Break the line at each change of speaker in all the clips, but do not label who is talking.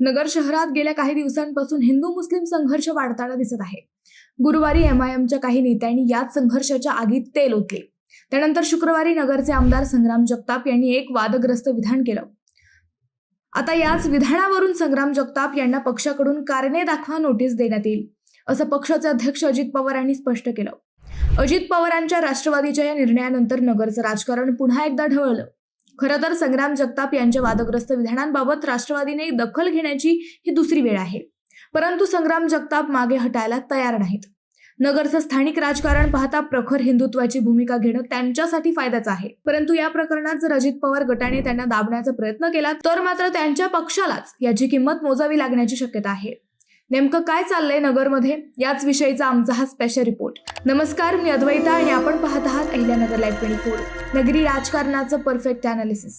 नगर शहरात गेल्या काही दिवसांपासून हिंदू मुस्लिम संघर्ष वाढताना दिसत आहे. गुरुवारी एम आय काही नेत्यांनी याच संघर्षाच्या आगीत तेल ओतले. त्यानंतर शुक्रवारी नगरचे आमदार संग्राम जगताप यांनी एक वादग्रस्त विधान केलं. आता याच विधानावरून संग्राम जगताप यांना पक्षाकडून कारणे दाखवा नोटीस देण्यात येईल असं पक्षाचे अध्यक्ष अजित पवार यांनी स्पष्ट केलं. अजित पवारांच्या राष्ट्रवादीच्या या निर्णयानंतर नगरचं राजकारण पुन्हा एकदा ढवळलं. खरं तर संग्राम जगताप यांच्या वादग्रस्त विधानांबाबत राष्ट्रवादीने दखल घेण्याची ही दुसरी वेळ आहे. परंतु संग्राम जगताप मागे हटायला तयार नाहीत. नगरचं स्थानिक राजकारण पाहता प्रखर हिंदुत्वाची भूमिका घेणं त्यांच्यासाठी फायद्याचं आहे. परंतु या प्रकरणात जर अजित पवार गटाने त्यांना दाबण्याचा प्रयत्न केला तर मात्र त्यांच्या पक्षालाच याची किंमत मोजावी लागण्याची शक्यता आहे. नेमकं काय चाललंय नगरमध्ये? याच विषयीचा आमचा हा स्पेशल रिपोर्ट नमस्कार मी अद्वैता आणि आपण पाहत आहात अहिल्यानगर लाईव्ह ट्वेंटी फोर नगरी राजकारणाचं परफेक्ट अनालिसिस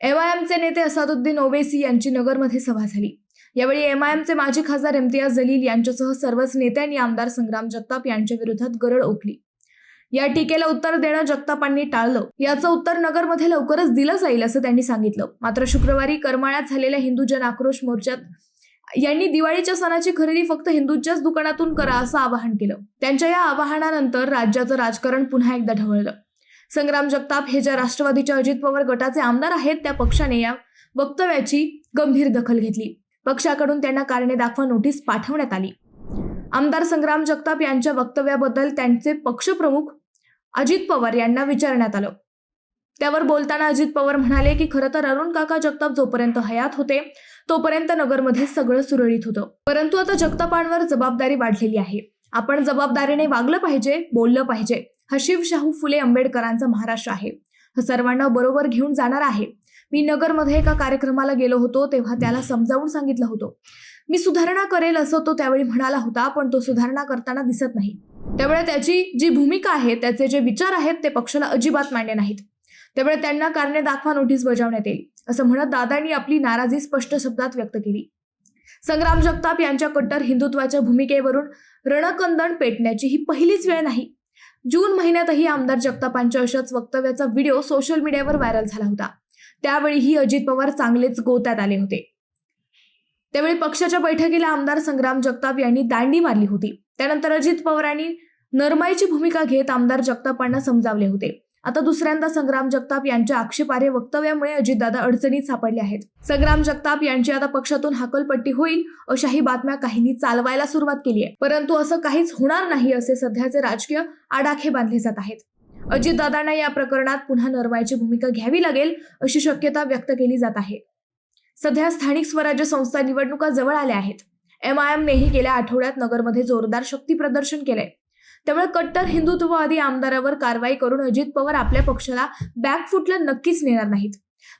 एम आय एमचे नेते असादुद्दीन ओवेसी यांची नगरमध्ये सभा झाली. यावेळी एम आय एमचे माजी खासदार इम्तियाज जलील यांच्यासह सर्वच नेत्यांनी आमदार संग्राम जगताप यांच्या विरोधात गरड ओकली. या टीकेला उत्तर देणं जगतापांनी टाळलं. याचं उत्तर नगरमध्ये लवकरच दिलं जाईल असं त्यांनी सांगितलं. मात्र शुक्रवारी करमाळ्यात झालेल्या हिंदू जन आक्रोश मोर्चात यांनी दिवाळीच्या सणाची खरेदी फक्त हिंदूंच्याच दुकानातून करा असं आवाहन केलं. त्यांच्या या आवाहनानंतर राज्याचं राजकारण पुन्हा एकदा ढवळलं. संग्राम जगताप हे ज्या राष्ट्रवादीच्या अजित पवार गटाचे आमदार आहेत त्या पक्षाने या वक्तव्याची गंभीर दखल घेतली. पक्षाकडून त्यांना कारणे दाखवा नोटीस पाठवण्यात आली. आमदार संग्राम जगताप यांच्या वक्तव्याबद्दल त्यांचे पक्षप्रमुख अजित पवार यांना विचारण्यात आलं. त्यावर बोलताना अजित पवार म्हणाले की खरं तर अरुण काका जगताप जोपर्यंत हयात होते तोपर्यंत नगरमध्ये सगळं सुरळीत होतं. परंतु आता जगतापांवर जबाबदारी वाढलेली आहे. आपण जबाबदारीने वागलं पाहिजे बोललं पाहिजे हा शिवशाहू फुले आंबेडकरांचा महाराष्ट्र आहे. हा सर्वांना बरोबर घेऊन जाणार आहे. मी नगरमध्ये एका कार्यक्रमाला गेलो होतो तेव्हा त्याला समजावून सांगितलं होतं. मी सुधारणा करेल असं तो त्यावेळी म्हणाला होता पण तो सुधारणा करताना दिसत नाही. त्यामुळे त्याची जी भूमिका आहे त्याचे जे विचार आहेत ते पक्षाला अजिबात मान्य नाहीत. त्यामुळे त्यांना कारणे दाखवा नोटीस बजावण्यात येईल. असं म्हणत दादांनी आपली नाराजी स्पष्ट शब्दात व्यक्त केली. संग्राम जगताप यांच्या कट्टर हिंदुत्वाच्या भूमिकेवरून रणकंदन पेटण्याची ही पहिलीच वेळ नाही. जून महिन्यातही आमदार जगतापांच्या अशाच वक्तव्याचा व्हिडिओ सोशल मीडियावर व्हायरल झाला होता. त्यावेळीही अजित पवार चांगलेच गोत्यात आले होते. त्यावेळी पक्षाच्या बैठकीला आमदार संग्राम जगताप यांनी दांडी मारली होती. त्यानंतर अजित पवारांनी नरमाईची भूमिका घेत आमदार जगतापांना समजावले होते. आता दुसऱ्यांदा संग्राम जगताप यांच्या आक्षेपार्ह वक्तव्यामुळे अजितदादा अडचणीत सापडले आहेत. संग्राम जगताप यांची आता पक्षातून हाकलपट्टी होईल अशाही बातम्या काहींनी चालवायला सुरुवात केली आहे. परंतु असं काहीच होणार नाही असे सध्याचे राजकीय आडाखे बांधले जात आहेत. अजितदादांना या प्रकरणात पुन्हा नरवायची भूमिका घ्यावी लागेल अशी शक्यता व्यक्त केली जात आहे. सध्या स्थानिक स्वराज्य संस्था निवडणुका जवळ आल्या आहेत. एम आय एमनेही गेल्या आठवड्यात नगरमध्ये जोरदार शक्ती प्रदर्शन केलंय. त्यामुळे कट्टर हिंदुत्ववादी आमदारावर कारवाई करून अजित पवार आपल्या पक्षाला बॅकफुटला नक्कीच नेणार नाहीत.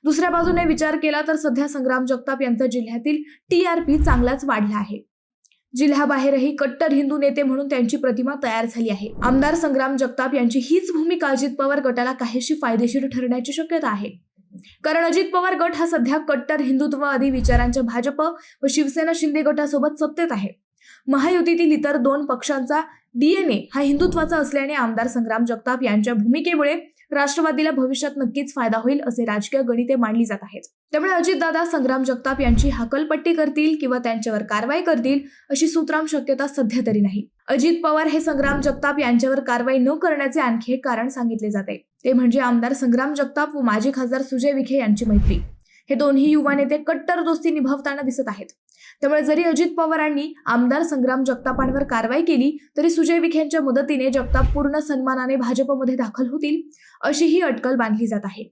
दुसऱ्या बाजूने विचार केला तर सध्या संग्राम जगताप यांचा जिल्ह्यातील टी आर पी चांगलाच वाढला आहे. जिल्ह्याबाहेरही कट्टर हिंदू नेते म्हणून त्यांची प्रतिमा तयार झाली आहे. आमदार संग्राम जगताप यांची हीच भूमिका अजित पवार गटाला काहीशी फायदेशीर ठरण्याची शक्यता आहे. कारण अजित पवार गट हा सध्या कट्टर हिंदुत्ववादी विचारांच्या भाजप व शिवसेना शिंदे गटासोबत सत्तेत आहे. महायुतीतील इतर दोन पक्षांचा डीएनए हा हिंदुत्वाचा असल्याने आमदार संग्राम जगताप यांच्या भूमिकेमुळे राष्ट्रवादीला भविष्यात नक्कीच फायदा होईल असे राजकीय गणिते मांडली जात आहेत. त्यामुळे अजितदादा संग्राम जगताप यांची हाकलपट्टी करतील किंवा त्यांच्यावर कारवाई करतील अशी सूत्राम शक्यता सध्या तरी नाही. अजित पवार हे संग्राम जगताप यांच्यावर कारवाई न करण्याचे आणखी एक कारण सांगितले जाते. ते म्हणजे आमदार संग्राम जगताप व माजी खासदार सुजय विखे यांची मैत्री. हे दोन्ही युवा नेते कट्टर दोस्ती निभावताना दिसत आहेत. त्यामुळे जरी अजित पवारांनी आमदार संग्राम जगतापांवर कारवाई केली तरी सुजय विखेंच्या मदतीने जगताप पूर्ण सन्मानाने भाजपमध्ये दाखल होतील अशी ही अटकल बांधली जात आहे.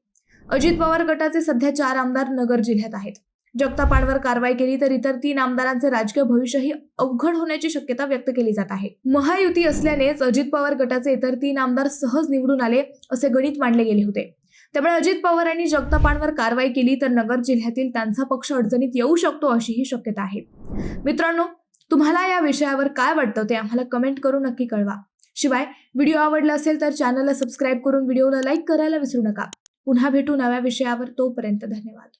अजित पवार गटाचे सध्या चार आमदार नगर जिल्ह्यात आहेत. जगतापांवर कारवाई केली तर इतर तीन आमदारांचे राजकीय भविष्यही अवघड होण्याची शक्यता व्यक्त केली जात आहे. महायुती असल्यानेच अजित पवार गटाचे इतर तीन आमदार सहज निवडून आले असे गणित मांडले गेले होते. त्यामुळे अजित पवारांनी जगतापांवर कारवाई केली तर नगर जिल्ह्यातील त्यांचा पक्ष अडचणीत येऊ शकतो अशीही शक्यता आहे. मित्रांनो तुम्हाला या विषयावर काय वाटतं ते आम्हाला कमेंट करून नक्की कळवा. शिवाय व्हिडिओ आवडला असेल तर चॅनलला सबस्क्राईब करून व्हिडिओला लाईक करायला विसरू नका. पुन्हा भेटू नव्या विषयावर. तोपर्यंत धन्यवाद.